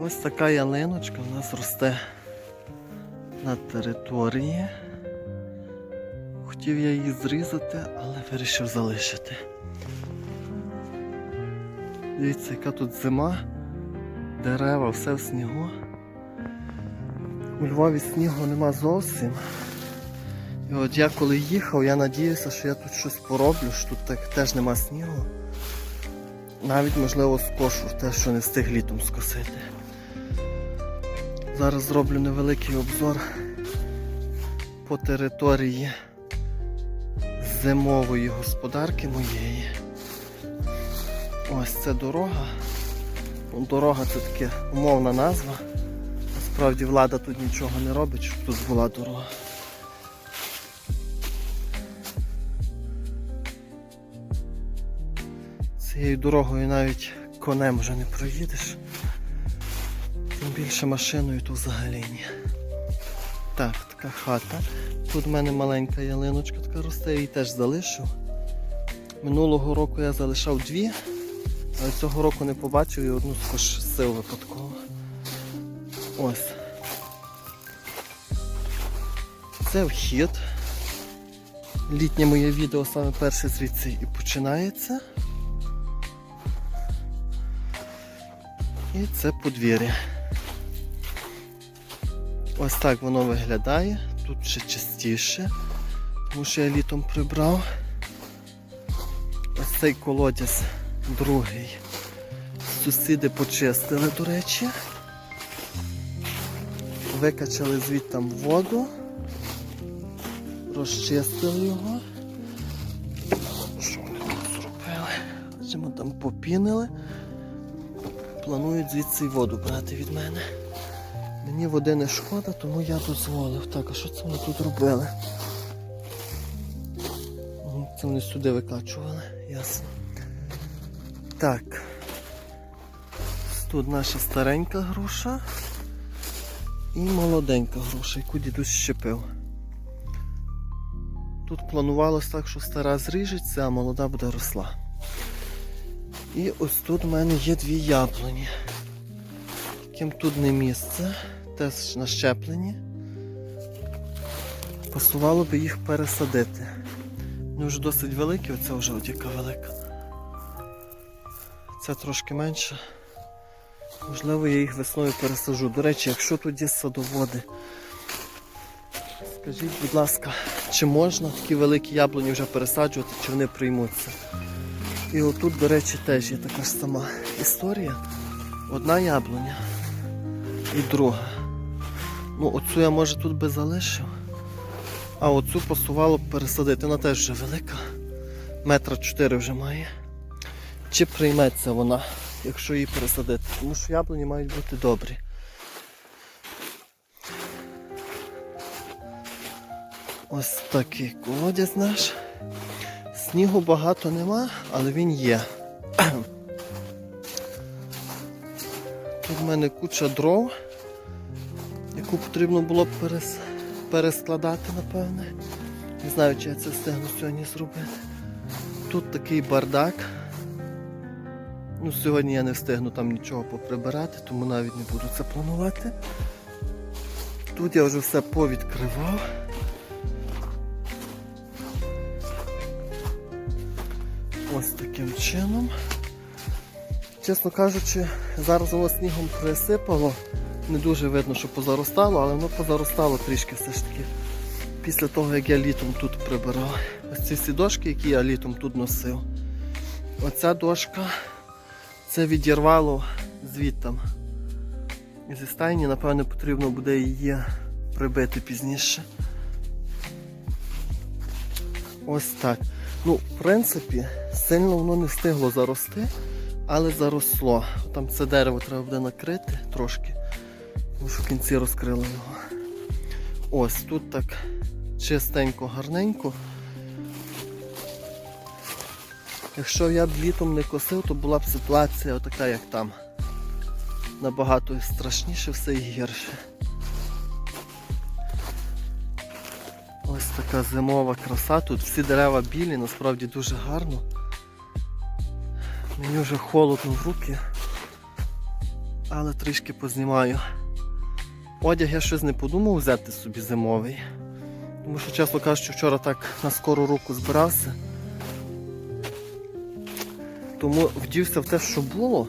Ось така ялиночка у нас росте на території. Хотів я її зрізати, але вирішив залишити. Дивіться, яка тут зима, дерева, все в снігу. У Львові снігу нема зовсім. І от я коли їхав, я надіявся, що я тут щось пороблю, що тут так теж нема снігу. Навіть можливо скошу те, що не встиг літом скосити. Зараз зроблю невеликий обзор по території зимової господарки моєї. Ось це дорога. Ну, Дорога це таке умовна назва. Насправді влада тут нічого не робить, щоб тут була дорога. Цією дорогою навіть конем вже не проїдеш. Більше машиною то взагалі ні. Так, така хата. Тут в мене маленька ялиночка така росте, її теж залишив. Минулого року я залишав дві, але цього року не побачив і одну скосив випадково. Ось. Це вхід. Літнє моє відео саме перше звідси і починається. І це подвір'я. Ось так воно виглядає. Тут ще частіше, тому що я літом прибрав. Ось цей колодязь другий. Сусіди почистили, до речі. Викачали звідтам воду, розчистили його. Що вони тут зробили? Бачимо, там попінили. Планують звідси воду брати від мене. Мені води не шкода, тому я дозволив. Так, а що це вони тут робили? Це вони сюди викачували, ясно. Так. Тут наша старенька груша і молоденька груша, яку дідусь щепив. Тут планувалось так, що стара зріжеться, а молода буде росла. І ось тут в мене є дві яблуні. Яким тут не місце, теж нащеплені. Пасувало би їх пересадити. Вони вже досить великі, оця вже от яка велика. Ця трошки менша. Можливо, я їх весною пересаджу. До речі, якщо тут є садоводи, скажіть, будь ласка, чи можна такі великі яблуні вже пересаджувати, чи вони приймуться? І отут, до речі, теж є така ж сама історія. Одна яблуня і друга. Ну, оцю я може тут би залишив. А оцю пасувало б пересадити. Вона теж вже велика. Метра чотири вже має. Чи прийметься вона, якщо її пересадити? Тому що яблуні мають бути добрі. Ось такий колодязь наш. Снігу багато нема, але він є. Тут в мене куча дров, яку потрібно було б перес... перескладати, напевне. Не знаю, чи я це встигну сьогодні зробити. Тут такий бардак. Ну, Сьогодні я не встигну там нічого поприбирати, тому навіть не буду це планувати. Тут я вже все повідкривав. Ось таким чином. Чесно кажучи, зараз воно снігом присипало. Не дуже видно, що позаростало, але воно позаростало трішки все ж таки. Після того, як я літом тут прибирав. Ось ці всі дошки, які я літом тут носив. Оця дошка це відірвало звідтам. Зі стайні, напевне, потрібно буде її прибити пізніше. Ось так. Ну, в принципі, сильно воно не встигло зарости, але заросло. Там це дерево треба буде накрити трошки, тому що в кінці розкрили його. Ось тут так чистенько, гарненько. Якщо я б літом не косив, то була б ситуація така, як там. Набагато страшніше все і гірше. Ось така зимова краса. Тут всі дерева білі, насправді дуже гарно. Мені вже холодно в руки. Але трішки познімаю. Одяг я щось не подумав взяти собі зимовий. Тому що, чесно кажучи, вчора так на скору руку збирався. Тому вдівся в те, що було.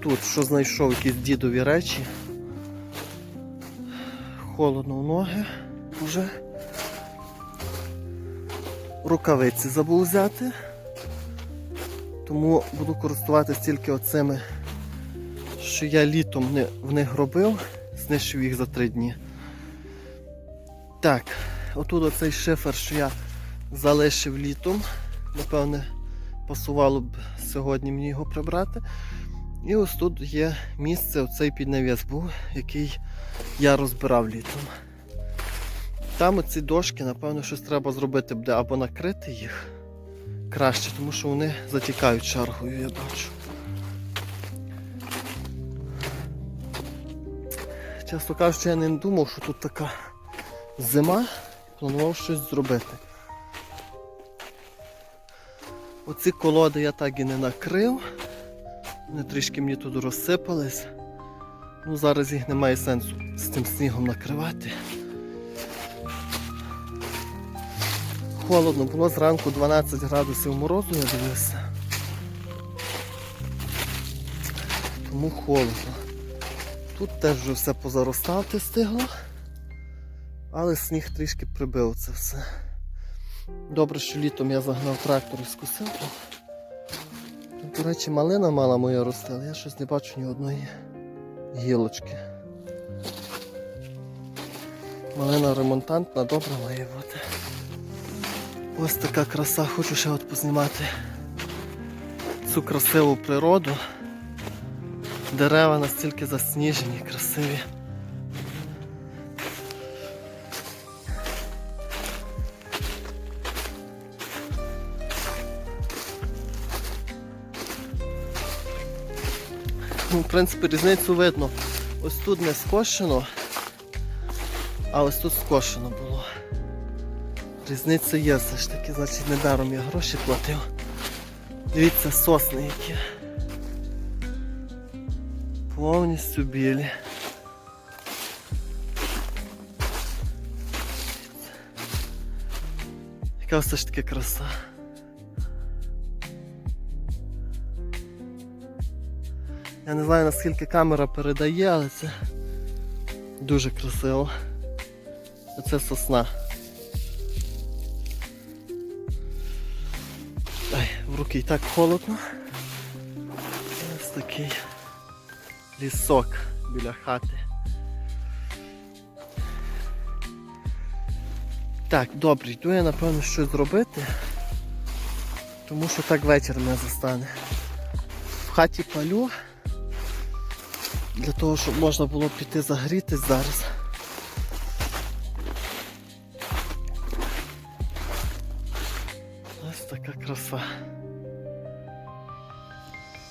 Тут, що знайшов якісь дідові речі. Холодно в ноги вже. Рукавиці забув взяти. Тому буду користуватися тільки оцими, що я літом в них робив, знищив їх за три дні. Так, отут оцей шифер, що я залишив літом. Напевне, пасувало б сьогодні мені його прибрати. І ось тут є місце, оцей піднавіс був, який я розбирав літом. Там оці дошки, напевно, щось треба зробити буде або накрити їх краще, тому що вони затікають чаргою, я бачу. Чесно кажучи, я не думав, що тут така зима, планував щось зробити. Оці колоди я так і не накрив. Вони трішки мені тут розсипались. Ну, зараз їх немає сенсу з цим снігом накривати. Холодно, було зранку 12 градусів морозу, я дивився. Тому холодно. Тут теж вже все позаростати стигло, але сніг трішки прибив це все. Добре, що літом я загнав трактор і скусив. До речі, малина мала моя росте, але я щось не бачу ні одної гілочки. Малина ремонтантна, добра має бути. Ось така краса, хочу ще от познімати цю красиву природу. Дерева настільки засніжені, красиві. Ну, в принципі, різницю видно. Ось тут не скошено, а ось тут скошено було. Різниця є все ж таки, значить недаром я гроші платив. Дивіться, сосни які. Повністю білі. Яка все ж таки краса. Я не знаю наскільки камера передає, але це дуже красиво. Оце сосна. Ай, в руки і так холодно. Ось такий лісок біля хати. Так, добре, йду я напевно щось зробити, тому що так вечір мене застане. В хаті палю, для того, щоб можна було піти загрітись зараз.